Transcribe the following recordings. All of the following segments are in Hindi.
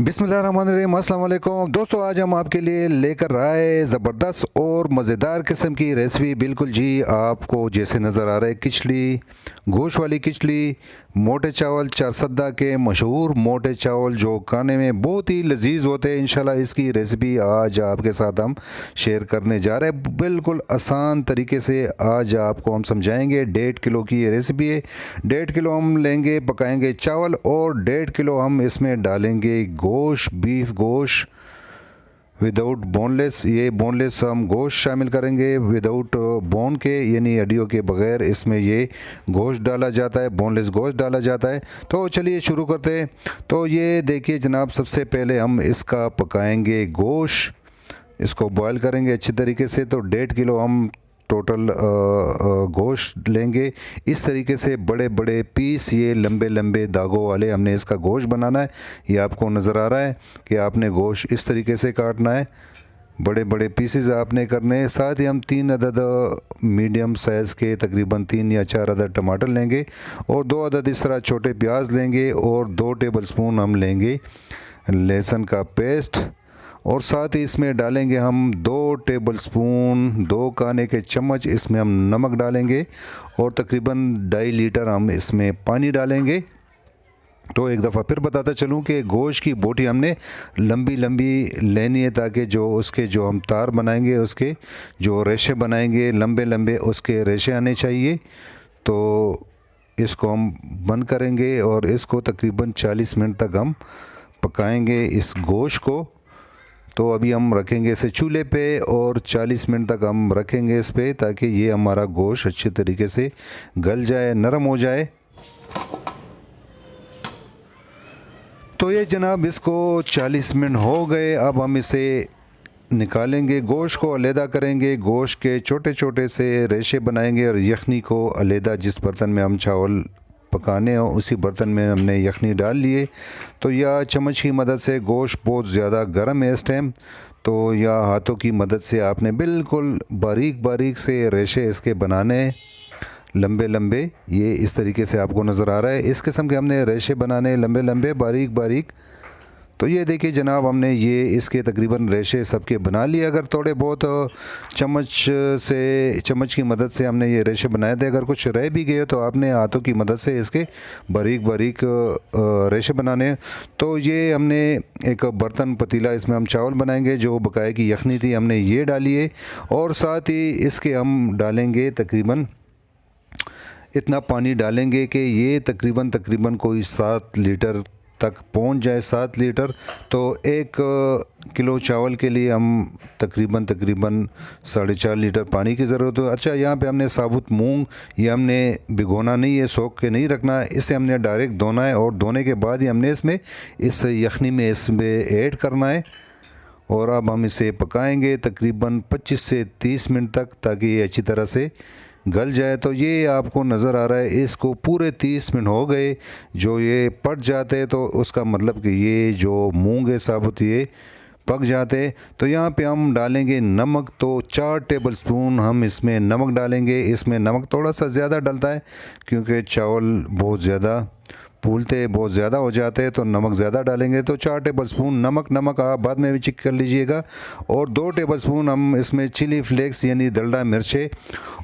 बिस्मिल्लाम अस्सलाम वालेकुम। दोस्तों आज हम आपके लिए लेकर आए ज़बरदस्त और मज़ेदार किस्म की रेसिपी। बिल्कुल जी, आपको जैसे नज़र आ रहा है, किचली गोश वाली किचली, मोटे चावल चारसदा के मशहूर मोटे चावल जो खाने में बहुत ही लजीज होते हैं। इंशाल्लाह इसकी रेसिपी आज आपके साथ हम शेयर करने जा रहे हैं। बिल्कुल आसान तरीके से आज आपको हम समझाएँगे। डेढ़ किलो की ये रेसिपी है। डेढ़ किलो हम लेंगे, पकाएँगे चावल और डेढ़ किलो हम इसमें डालेंगे गोश बीफ गोश्त। विदाउट बोनलेस, ये बोनलेस हम गोश्त शामिल करेंगे। विदाउट बोन के, यानी हड्डियों के बगैर इसमें ये गोश्त डाला जाता है, बोनलेस गोश्त डाला जाता है। तो चलिए शुरू करते हैं। तो ये देखिए जनाब, सबसे पहले हम इसका पकाएँगे गोश्त। इसको बॉयल करेंगे अच्छी तरीके से। तो डेढ़ किलो हम टोटल गोश्त लेंगे। इस तरीके से बड़े बड़े पीस, ये लंबे लंबे दागों वाले हमने इसका गोश्त बनाना है। ये आपको नज़र आ रहा है कि आपने गोश्त इस तरीके से काटना है। बड़े बड़े पीसेस आपने करने हैं। साथ ही हम तीन अदद मीडियम साइज़ के तकरीबन तीन या चार अदद टमाटर लेंगे और दो अदद इस तरह छोटे प्याज लेंगे और दो टेबल स्पून हम लेंगे लहसुन का पेस्ट। और साथ ही इसमें डालेंगे हम दो टेबल स्पून दो खाने के चम्मच, इसमें हम नमक डालेंगे और तकरीबन ढाई लीटर हम इसमें पानी डालेंगे। तो एक दफ़ा फिर बताता चलूँ कि गोश्त की बोटी हमने लंबी लंबी लेनी है ताकि जो उसके जो हम तार बनाएँगे, उसके जो रेशे बनाएँगे, लंबे लंबे उसके रेशे आने चाहिए। तो इसको हम बंद करेंगे और इसको तकरीबन 40 मिनट तक हम पकाएँगे इस गोश्त को। तो अभी हम रखेंगे इसे चूल्हे पे और 40 मिनट तक हम रखेंगे इस पे ताकि ये हमारा गोश्त अच्छे तरीके से गल जाए, नरम हो जाए। तो ये जनाब इसको 40 मिनट हो गए। अब हम इसे निकालेंगे, गोश्त को अलहदा करेंगे। गोश्त के छोटे छोटे से रेशे बनाएँगे और यखनी को अलहदा जिस बर्तन में हम चावल पकाने और उसी बर्तन में हमने यखनी डाल लिए। तो या चम्मच की मदद से गोश्त बहुत ज़्यादा गर्म है इस टाइम तो या हाथों की मदद से आपने बिल्कुल बारीक बारीक से रेशे इसके बनाने। लंबे लंबे, ये इस तरीके से आपको नज़र आ रहा है। इस किस्म के हमने रेशे बनाने लंबे लंबे बारीक बारीक तो ये देखिए जनाब, हमने ये इसके तकरीबन रेशे सबके बना लिए। अगर थोड़े बहुत चम्मच से, चम्मच की मदद से हमने ये रेशे बनाए थे, अगर कुछ रह भी गए तो आपने हाथों की मदद से इसके बारीक बारीक रेशे बनाने। तो ये हमने एक बर्तन पतीला, इसमें हम चावल बनाएँगे, जो बकाए की यखनी थी, हमने ये डाली है। और साथ ही इसके हम डालेंगे तकरीबन, इतना पानी डालेंगे कि ये तकरीबन तकरीबन कोई सात लीटर तक पहुँच जाए सात लीटर तो एक किलो चावल के लिए हम तकरीबन तकरीबन साढ़े चार लीटर पानी की ज़रूरत हो। अच्छा यहाँ पे हमने साबुत मूंग, ये हमने भिगोना नहीं है, सोख के नहीं रखना है। इसे हमने डायरेक्ट धोना है और धोने के बाद ही हमने इसमें, इस यखनी में इसमें ऐड करना है। और अब हम इसे पकाएँगे तकरीबन 25 से 30 मिनट तक, ताकि ये अच्छी तरह से गल जाए तो ये आपको नज़र आ रहा है, इसको पूरे तीस मिनट हो गए, जो ये पट जाते तो उसका मतलब कि ये जो मूँग है साबुत, ये पक जाते तो यहाँ पे हम डालेंगे नमक तो चार टेबल स्पून हम इसमें नमक डालेंगे। इसमें नमक थोड़ा सा ज़्यादा डलता है, क्योंकि चावल बहुत ज़्यादा फूलते बहुत ज़्यादा हो जाते हैं तो नमक ज़्यादा डालेंगे तो चार टेबल स्पून नमक नमक आप बाद में भी चेक कर लीजिएगा। और दो टेबल स्पून हम इसमें चिली फ्लेक्स यानी दलडा मिर्चे,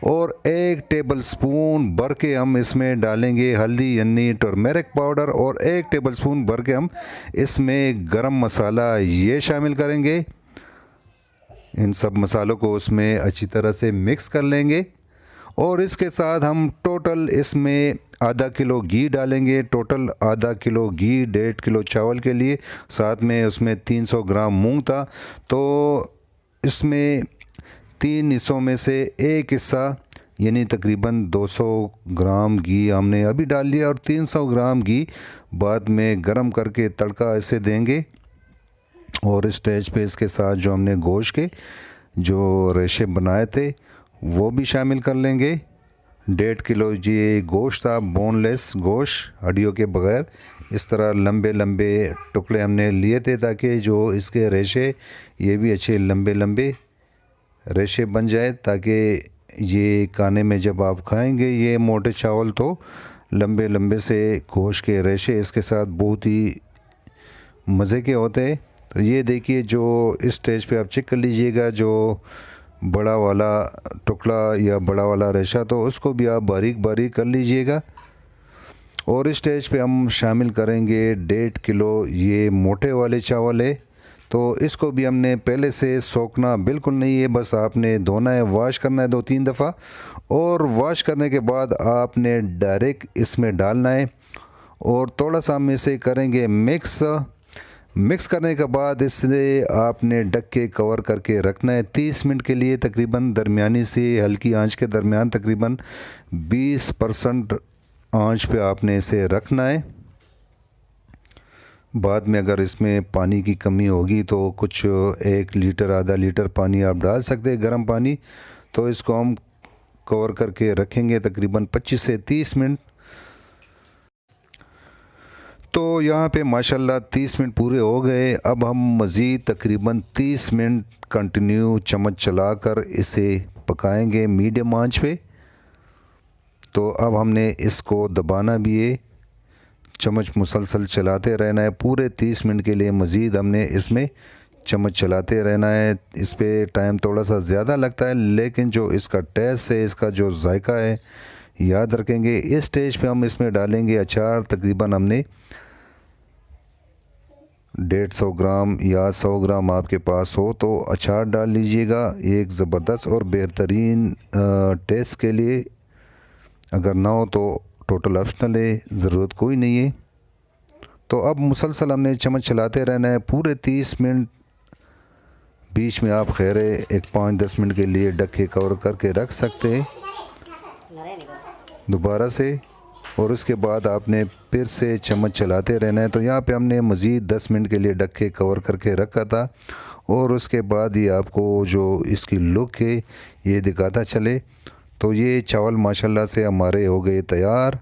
और एक टेबल स्पून भर के हम इसमें डालेंगे हल्दी यानी टर्मेरिक पाउडर और एक टेबल स्पून भर के हम इसमें गरम मसाला ये शामिल करेंगे। इन सब मसालों को उसमें अच्छी तरह से मिक्स कर लेंगे। और इसके साथ हम टोटल इसमें आधा किलो घी डालेंगे टोटल आधा किलो घी, डेढ़ किलो चावल के लिए। साथ में उसमें 300 ग्राम मूंग था। तो इसमें तीन हिस्सों में से एक हिस्सा, यानी तकरीबन 200 ग्राम घी हमने अभी डाल लिया और 300 ग्राम घी बाद में गरम करके तड़का ऐसे देंगे। और स्टेज पे इसके साथ जो हमने गोश्त के जो रेशे बनाए थे, वो भी शामिल कर लेंगे। डेढ़ किलो जी गोश्त था बोनलेस गोश्त, हड्डियों के बगैर। इस तरह लंबे लंबे टुकड़े हमने लिए थे ताकि जो इसके रेशे, ये भी अच्छे लंबे लंबे रेशे बन जाए ताकि ये खाने में जब आप खाएँगे ये मोटे चावल तो लंबे लंबे से गोश्त के रेशे इसके साथ बहुत ही मज़े के होते हैं। तो ये देखिए जो इस स्टेज पे आप चेक कर लीजिएगा जो बड़ा वाला टुकड़ा या बड़ा वाला रेशा तो उसको भी आप बारीक बारीक कर लीजिएगा। और इस स्टेज पे हम शामिल करेंगे डेढ़ किलो ये मोटे वाले चावल। है तो इसको भी हमने पहले से सोखना बिल्कुल नहीं है, बस आपने धोना है, वॉश करना है दो तीन दफ़ा। और वॉश करने के बाद आपने डायरेक्ट इसमें डालना है। और थोड़ा सा हम इसे करेंगे मिक्स। मिक्स करने के बाद इसे आपने डक के कवर करके रखना है। 30 मिनट के लिए तकरीबन दरमियानी से हल्की आँच के दरमियान तकरीबन 20 परसेंट आँच पे आपने इसे रखना है। बाद में अगर इसमें पानी की कमी होगी तो कुछ एक लीटर, आधा लीटर पानी आप डाल सकते हैं गर्म पानी। तो इसको हम कवर करके रखेंगे तकरीबन 25 से 30 मिनट। तो यहाँ पे माशाल्लाह 30 मिनट पूरे हो गए। अब हम मज़ीद तकरीबन 30 मिनट कंटिन्यू चम्मच चलाकर इसे पकाएँगे मीडियम आँच पे। तो अब हमने इसको दबाना भी है। चम्मच मुसलसल चलाते रहना है। पूरे 30 मिनट के लिए मज़ीद हमने इसमें चम्मच चलाते रहना है। इस पर टाइम थोड़ा सा ज़्यादा लगता है, लेकिन जो इसका टेस्ट है, इसका जो जायका है, याद रखेंगे। इस स्टेज पे हम इसमें डालेंगे अचार। तकरीबन हमने डेढ़ सौ ग्राम या सौ ग्राम आपके पास हो तो अचार डाल लीजिएगा। एक ज़बरदस्त और बेहतरीन टेस्ट के लिए अगर ना हो तो टोटल ऑप्शनल है, ज़रूरत कोई नहीं है। तो अब मुसलसल हमने चम्मच चलाते रहना है। पूरे तीस मिनट बीच में आप खैर एक पाँच दस मिनट के लिए डके कवर करके रख सकते हैं। दोबारा से और उसके बाद आपने फिर से चम्मच चलाते रहना है। तो यहाँ पे हमने मज़ीद दस मिनट के लिए डके कवर करके रखा था और उसके बाद ही आपको जो इसकी लुक है, ये दिखाता चले। तो ये चावल माशाल्लाह से हमारे हो गए तैयार।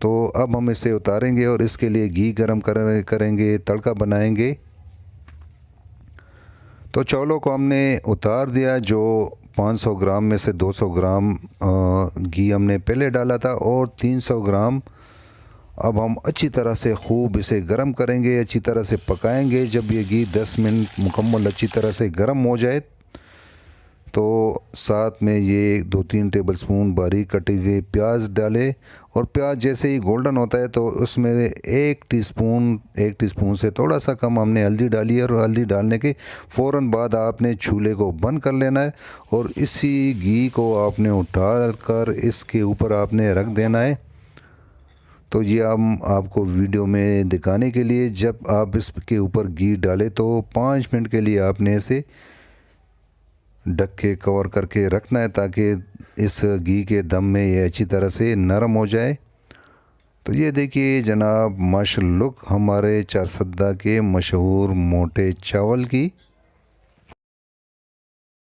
तो अब हम इसे उतारेंगे और इसके लिए घी गर्म करेंगे, तड़का बनाएँगे। तो चावलों को हमने उतार दिया, जो 500 ग्राम में से 200 ग्राम घी हमने पहले डाला था और 300 ग्राम अब हम अच्छी तरह से खूब इसे गर्म करेंगे, अच्छी तरह से पकाएँगे। जब ये घी 10 मिनट मुकम्मल अच्छी तरह से गर्म हो जाए तो साथ में ये दो तीन टेबल स्पून बारीक कटे हुए प्याज डाले और प्याज जैसे ही गोल्डन होता है तो उसमें एक टीस्पून एक टीस्पून से थोड़ा सा कम हमने हल्दी डाली है और हल्दी डालने के फ़ौर बाद आपने चूल्हे को बंद कर लेना है और इसी घी को आपने उठा कर इसके ऊपर आपने रख देना है। तो ये हम आप, आपको वीडियो में दिखाने के लिए जब आप इसके ऊपर घी डालें तो पाँच मिनट के लिए आपने इसे ढक के कवर करके रखना है ताकि इस घी के दम में ये अच्छी तरह से नरम हो जाए। तो ये देखिए जनाब मश लुक हमारे चारसद्दा के मशहूर मोटे चावल की।